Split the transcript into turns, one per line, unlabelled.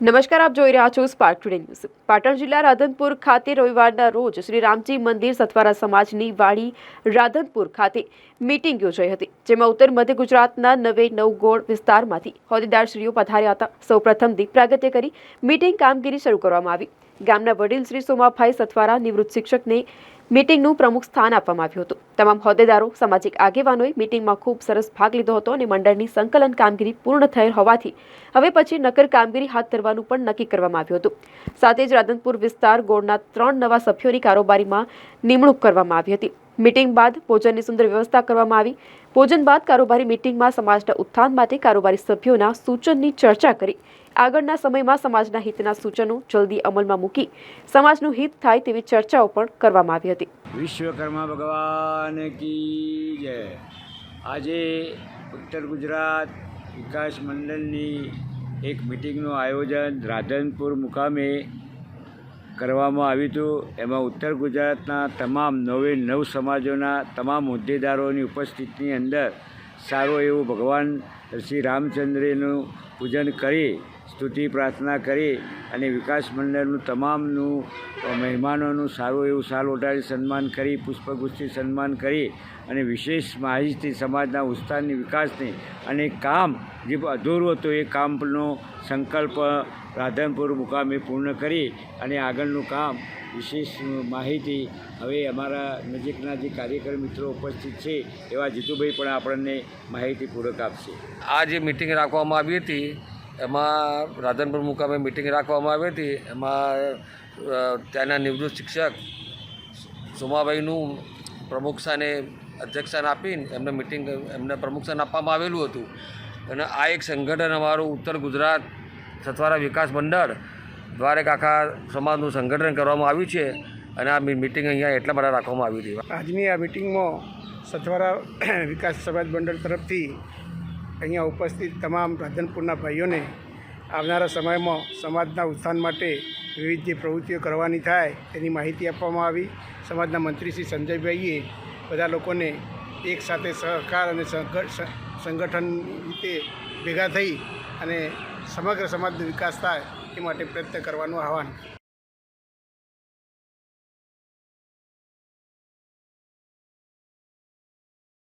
નમસ્કાર, આપ જોઈ રહ્યા છો સ્પાર્ક ટુડે ન્યૂઝ પાટણ જિલ્લા રાધનપુર ખાતે રવિવારના રોજ શ્રી રામજી મંદિર સથવારા સમાજની વાડી રાધનપુર ખાતે મીટિંગ યોજાઈ હતી, જેમાં ઉત્તર મધ્ય ગુજરાતના નવે નવગોળ વિસ્તારમાંથી હોદ્દેદારશ્રીઓ પધાર્યા હતા. સૌપ્રથમ દીપ પ્રાગટ્ય કરી મીટિંગ કામગીરી શરૂ કરવામાં આવી. ગામના વડીલ શ્રી સોમાભાઈ સથવારા નિવૃત્ત શિક્ષકને મીટિંગનું પ્રમુખ સ્થાન આપવામાં આવ્યું હતું. તમામ હોદ્દેદારો, સામાજિક આગેવાનોએ મીટિંગમાં ખૂબ સરસ ભાગ લીધો હતો અને મંડળની સંકલન કામગીરી પૂર્ણ થયેલ હોવાથી હવે પછી નકર કામગીરી હાથ ધરવાનું પણ નક્કી કરવામાં આવ્યું હતું. સાથે જ રાધનપુર વિસ્તાર ગોળના ત્રણ નવા સભ્યોની કારોબારીમાં નિમણૂક કરવામાં આવી હતી. મીટિંગ બાદ ભોજનની સુંદર વ્યવસ્થા કરવામાં આવી. ભોજન બાદ કારોબારી મીટિંગમાં સમાજના ઉત્થાન માટે કારોબારી સભ્યોના સૂચનની ચર્ચા કરી. આગળના સમયમાં સમાજના હિતના સૂચનો જલ્દી અમલમાં મૂકી સમાજનું હિત થાય તેવી ચર્ચાઓ પણ કરવામાં આવી હતી.
વિશ્વકર્મા ભગવાન કી જય. આજે ઉત્તર ગુજરાત વિકાસ મંડળની એક મિટિંગનું આયોજન રાધનપુર મુકામે કરવામાં આવ્યું હતું. એમાં ઉત્તર ગુજરાતના તમામ નવે નવ સમાજોના તમામ હોદ્દેદારોની ઉપસ્થિતિની અંદર સારું એવું ભગવાન શ્રી રામચંદ્રનું પૂજન કરી સ્તુતિ, પ્રાર્થના કરી અને વિકાસ મંડળનું તમામનું મહેમાનોનું સારું એવું સાલ ઓઢાડી સન્માન કરી, પુષ્પગુચ્છથી સન્માન કરી અને વિશેષ માહિતી સમાજના ઉત્સાહની વિકાસની અને કામ જે અધૂરું હતું એ કામનો સંકલ્પ રાધનપુર મુકામે પૂર્ણ કરી અને આગળનું કામ વિશેષ માહિતી હવે અમારા નજીકના જે કાર્યકર મિત્રો ઉપસ્થિત છે એવા જીતુભાઈ પણ આપણને માહિતી પૂરક આપશે.
આ જે મિટિંગ રાખવામાં આવી હતી એમાં રાધનપુર મુકામે મિટિંગ રાખવામાં આવી હતી. એમાં ત્યાંના નિવૃત્ત શિક્ષક સોમાભાઈનું પ્રમુખ સ્થાને અધ્યક્ષ આપીને એમને મિટિંગ એમને પ્રમુખ આપવામાં આવેલું હતું. અને આ એક સંગઠન અમારું ઉત્તર ગુજરાત સથવારા વિકાસ મંડળ દ્વારા એક આખા સમાજનું સંગઠન કરવામાં આવ્યું છે. અને આ મિટિંગ અહીંયા એટલા માટે રાખવામાં આવી હતી.
આજની આ મિટિંગમાં સથવારા વિકાસ સમાજ મંડળ તરફથી અહીંયા ઉપસ્થિત તમામ રાધનપુરના ભાઈઓને આવનારા સમયમાં સમાજના ઉત્થાન માટે વિવિધ જે પ્રવૃત્તિઓ કરવાની થાય તેની માહિતી આપવામાં આવી. સમાજના મંત્રી શ્રી સંજયભાઈએ બધા લોકોને એક સાથે સહકાર અને સંગઠન રીતે ભેગા થઈ અને સમગ્ર સમાજનો વિકાસ થાય એ માટે પ્રયત્ન કરવાનું આહવાન